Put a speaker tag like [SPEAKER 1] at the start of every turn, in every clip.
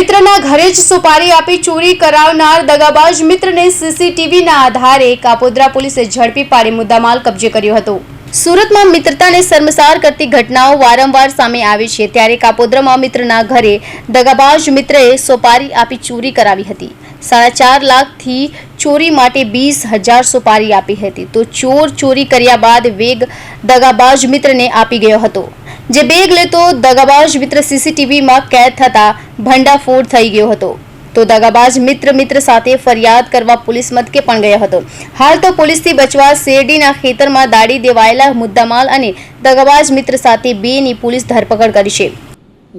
[SPEAKER 1] મિત્રના ઘરે જ સુપારી આપી ચોરી કરાવનાર દગાબાજ મિત્રને સીસીટીવીના આધારે કાપોદ્રા પોલીસે ઝડપી પાડી મુદ્દામાલ કબજે કર્યો હતો. સુરતમાં મિત્રતાને શર્મસાર કરતી ઘટનાઓ વારંવાર સામે આવી છે. ત્યારે કાપોદ્રામાં મિત્રના ઘરે દગાબાજ મિત્રએ સોપારી આપી ચોરી કરાવી હતી. સાડા ચાર લાખથી ચોરી માટે વીસ હજાર સોપારી આપી હતી. તો ચોર ચોરી કર્યા બાદ વેગ દગાબાજ મિત્રને આપી ગયો હતો. જે બેગ લેતો દગાબાજ મિત્ર સીસીટીવીમાં કેદ થતા ભંડાફોડ થઈ ગયો હતો. તો દગાબાજ મિત્ર મિત્ર સાથે ફરિયાદ કરવા પોલીસ મથકે પણ ગયો હતો. હાલ તો પોલીસથી બચવા શેરડીના ખેતરમાં દાડી દેવાયેલા મુદ્દામાલ અને દગાબાજ મિત્ર સાથે બેની પોલીસ ધરપકડ કરી છે.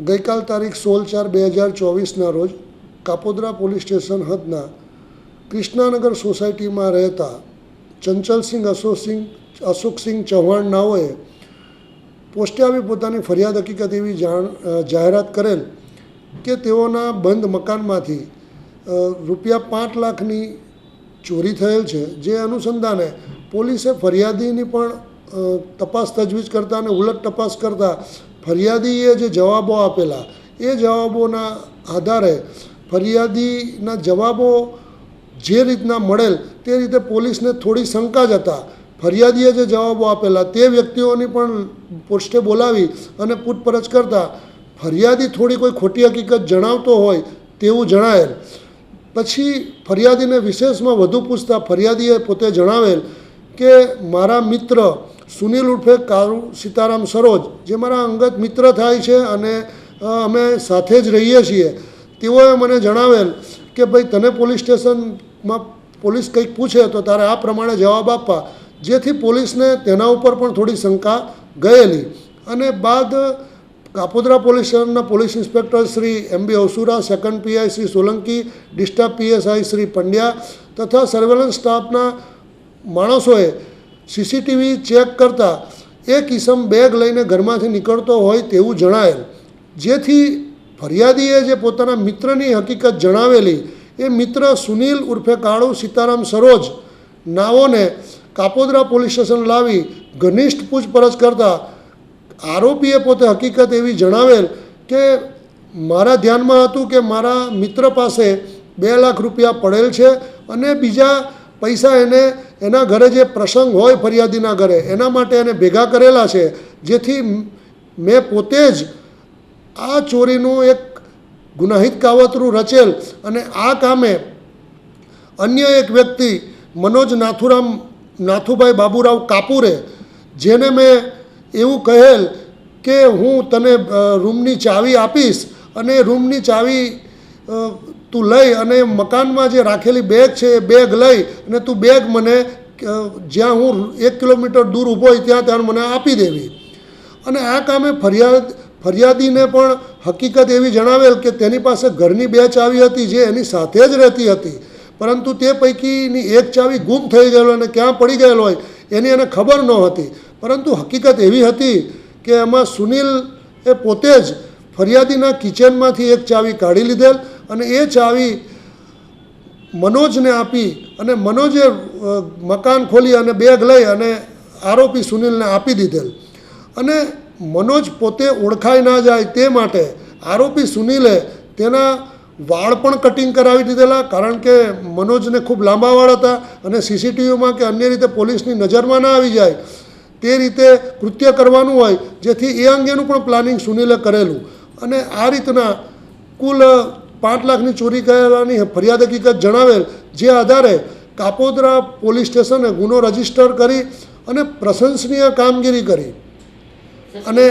[SPEAKER 2] ગઈકાલ તારીખ સોળ ચાર બે હજાર ચોવીસના રોજ કાપોદરા પોલીસ સ્ટેશન હદના કૃષ્ણાનગર સોસાયટીમાં રહેતા ચંચલસિંહ અશોકસિંહ અશોકસિંહ ચૌહાણ નાઓએ પોસ્ટે આવી પોતાની ફરિયાદ હકીકત એવી જાણ જાહેરાત કરેલ કે તેઓના બંધ મકાનમાંથી રૂપિયા પાંચ લાખની ચોરી થયેલ છે, જે અનુસંધાને પોલીસે ફરિયાદીની પણ તપાસ તજવીજ કરતા અને ઉલટ તપાસ કરતા ફરિયાદીએ જે જવાબો આપેલા, એ જવાબોના આધારે ફરિયાદીના જવાબો જે રીતના મળેલ તે રીતે પોલીસને થોડી શંકા જ હતા. ફરિયાદીએ જે જવાબો આપેલા તે વ્યક્તિઓની પણ પોસ્ટે બોલાવી અને પૂછપરછ કરતાં ફરિયાદી થોડી કોઈ ખોટી હકીકત જણાવતો હોય તેવું જણાયેલ. પછી ફરિયાદીને વિશેષમાં વધુ પૂછતા ફરિયાદીએ પોતે જણાવેલ કે, મારા મિત્ર સુનિલ ઉર્ફે કારુ સીતારામ સરોજ, જે મારા અંગત મિત્ર થાય છે અને અમે સાથે જ રહીએ છીએ. તેઓએ મને જણાવેલ કે, ભાઈ, તને પોલીસ સ્ટેશનમાં પોલીસ કંઈક પૂછે તો તારે આ પ્રમાણે જવાબ આપવા. જેથી પોલીસને તેના ઉપર પણ થોડી શંકા ગયેલી. અને બાદ કાપોદ્રા પોલીસ સ્ટેશનના police inspector Shri M B Osura second PI Shri Solanki disturb PSI Shri Pandya તથા સર્વેલન્સ સ્ટાફના માણસોએ સીસીટીવી ચેક કરતા એક ઇસમ બેગ લઈને ઘરમાંથી નીકળતો હોય તેવું જણાયેલ. જેથી ફરિયાદીએ જે પોતાના મિત્રની હકીકત જણાવેલી, એ મિત્ર સુનિલ ઉર્ફે કાળુ સીતારામ સરોજ નાઓને કાપોદ્રા પોલીસ સ્ટેશન લાવી ઘનિષ્ઠ પૂછપરછ કરતા આરોપીએ પોતે હકીકત એવી જણાવેલ કે મારા ધ્યાનમાં હતું કે મારા મિત્ર પાસે બે લાખ રૂપિયા પડેલ છે અને બીજા પૈસા એને, એના ઘરે જે પ્રસંગ હોય ફરિયાદીના ઘરે, એના માટે એને ભેગા કરેલા છે, જેથી મેં પોતે જ આ ચોરીનું એક ગુનાહિત કાવતરું રચેલ અને આ કામે અન્ય એક વ્યક્તિ, મનોજ નાથુરામ નાથુભાઈ બાબુરાવ કાપુરે, જેને મેં એવું કહેલ કે હું તને રૂમની ચાવી આપીશ અને રૂમની ચાવી તું લઈ અને મકાનમાં જે રાખેલી બેગ છે એ બેગ લઈ અને તું બેગ મને જ્યાં હું એક કિલોમીટર દૂર ઊભો હોય ત્યાં ત્યાં મને આપી દેવી. અને આ કામે ફરિયાદ, ફરિયાદીને પણ હકીકત એવી જણાવેલ કે તેની પાસે ઘરની બે ચાવી હતી જે એની સાથે જ રહેતી હતી. પરંતુ તે પૈકીની એક ચાવી ગુમ થઈ ગયેલો અને ક્યાં પડી ગયેલો હોય એની એને ખબર ન હતી. પરંતુ હકીકત એવી હતી કે એમાં સુનિલ એ પોતે જ ફરિયાદીના કિચનમાંથી એક ચાવી કાઢી લીધેલ અને એ ચાવી મનોજને આપી અને મનોજે મકાન ખોલી અને બેગ લઈ અને આરોપી સુનિલને આપી દીધેલ. અને મનોજ પોતે ઓળખાઈ ના જાય તે માટે આરોપી સુનિલે તેના વાળ પણ કટિંગ કરાવી દીધેલા, કારણ કે મનોજને ખૂબ લાંબા વાળ હતા અને સીસીટીવીમાં કે અન્ય રીતે પોલીસની નજરમાં ના આવી જાય, તે રીતે કૃત્ય કરવાનું હોય, જેથી એ અંગેનું પણ પ્લાનિંગ સુનિલે કરેલું. અને આ રીતના કુલ પાંચ લાખની ચોરી કરેલાની ફરિયાદ હકીકત જણાવેલ, જે આધારે કાપોદરા પોલીસ સ્ટેશને ગુનો રજિસ્ટર કરી અને પ્રશંસનીય કામગીરી કરી. અને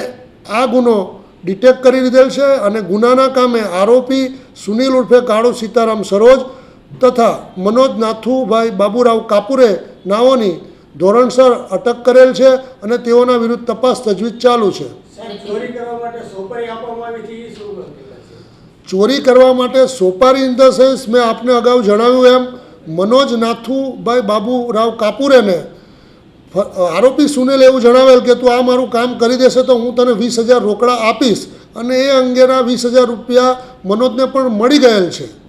[SPEAKER 2] આ ગુનો ડિટેક્ટ કરી લીધેલ છે અને ગુનાના કામે આરોપી સુનિલ ઉર્ફે કાળુ સીતારામ સરોજ તથા મનોજ નાથુભાઈ બાબુરાવ કાપુરે નાઓની ધોરણસર અટક કરેલ છે અને તેઓના વિરુદ્ધ તપાસ તજવીજ ચાલુ છે?
[SPEAKER 3] ચોરી કરવા માટે સોપારી
[SPEAKER 2] ઇન ધ સેન્સ મેં આપને અગાઉ જણાવ્યું એમ મનોજ નાથુભાઈ બાબુરાવ કાપુરેને આરોપી સુનિલ એવું જણાવેલ કે તું આ મારું કામ કરી દેશે તો હું તને વીસ હજાર રોકડા આપીશ અને એ અંગેના વીસ હજાર રૂપિયા મનોજને પણ મળી ગયેલ છે.